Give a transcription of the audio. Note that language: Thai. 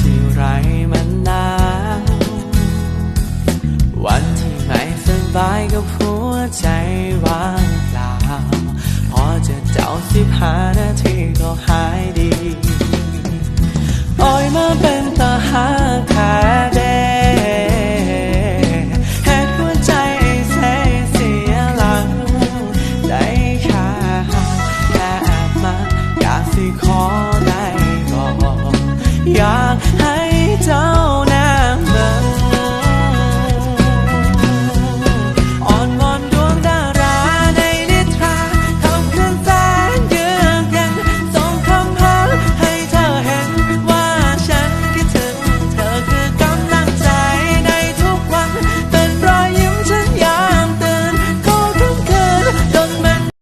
ที่ไรมันหนาววันที่ไม่สบายกับหัวใจว่างเปล่า พอจะเจ้าสิบหานาทีก็หายดีอ้อยมาเป็นตาหาใคร out.